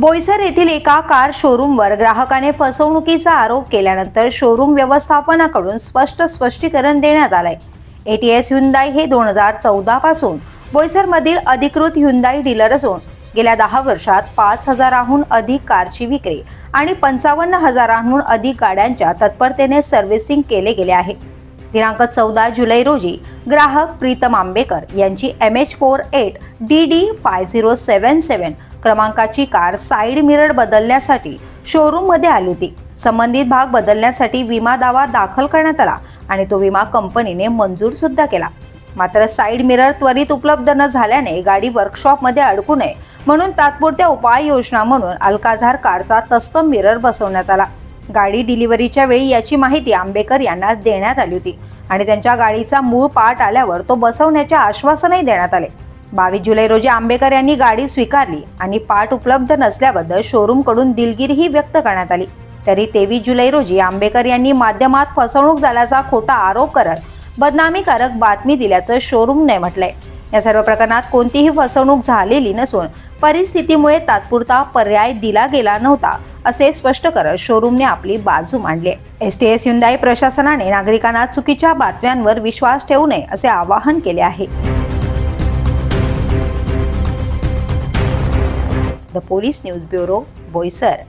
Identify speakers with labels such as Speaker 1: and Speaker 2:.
Speaker 1: बोईसर येथील एका कार शोरूमवर ग्राहकाने फसवणुकीचा आरोप केल्यानंतर शोरूम व्यवस्थापनाकडून स्पष्ट स्पष्टीकरण देण्यात आलंय. एटीएस हुंदाई हे दोन हजार चौदा पासून बोईसरमधील अधिकृत हुंदाई डीलर असून गेल्या दहा वर्षात पाच हजाराहून अधिक कारची विक्री आणि पंचावन्न हजारांहून अधिक गाड्यांच्या तत्परतेने सर्व्हिसिंग केले गेले आहे. दिनांक चौदा जुलै रोजी ग्राहक प्रीतम आंबेकर यांची M H four eight D D five zero seven seven क्रमांकाची कार साईड मिरर बदलण्यासाठी शोरूममध्ये आली होती. संबंधित भाग बदलण्यासाठी विमा दावा दाखल करण्यात आला आणि तो विमा कंपनीने मंजूर सुद्धा केला. मात्र साईड मिरर त्वरित उपलब्ध न झाल्याने गाडी वर्कशॉपमध्ये अडकू नये म्हणून तात्पुरत्या उपाययोजना म्हणून अल्काझार कारचा तस्तम मिरर बसवण्यात आला. गाडी डिलिव्हरीच्या वेळी याची माहिती आंबेकर यांना देण्यात आली होती आणि त्यांच्या गाडीचा मूळ पार्ट आल्यावर तो बसवण्याचे आश्वासनही देण्यात आले. बावीस जुलै रोजी आंबेकर यांनी गाडी स्वीकारली आणि पार्ट उपलब्ध नसल्याबद्दल शोरूमकडून दिलगिरीही व्यक्त करण्यात आली. तरी तेवीस जुलै रोजी आंबेकर यांनी माध्यमात फसवणूक झाल्याचा खोटा आरोप करत बदनामीकारक बातमी दिल्याचं शोरूमने म्हटलंय. या सर्व प्रकरणात कोणतीही फसवणूक झालेली नसून परिस्थितीमुळे तात्पुरता पर्याय दिला गेला नव्हता असे स्पष्ट करत शोरूमने आपली बाजू मांडली. एस टी एस युंदाई प्रशासनाने नागरिकांना चुकीच्या बातम्यांवर विश्वास ठेवू नये असे आवाहन केले आहे. The police news bureau Boisar.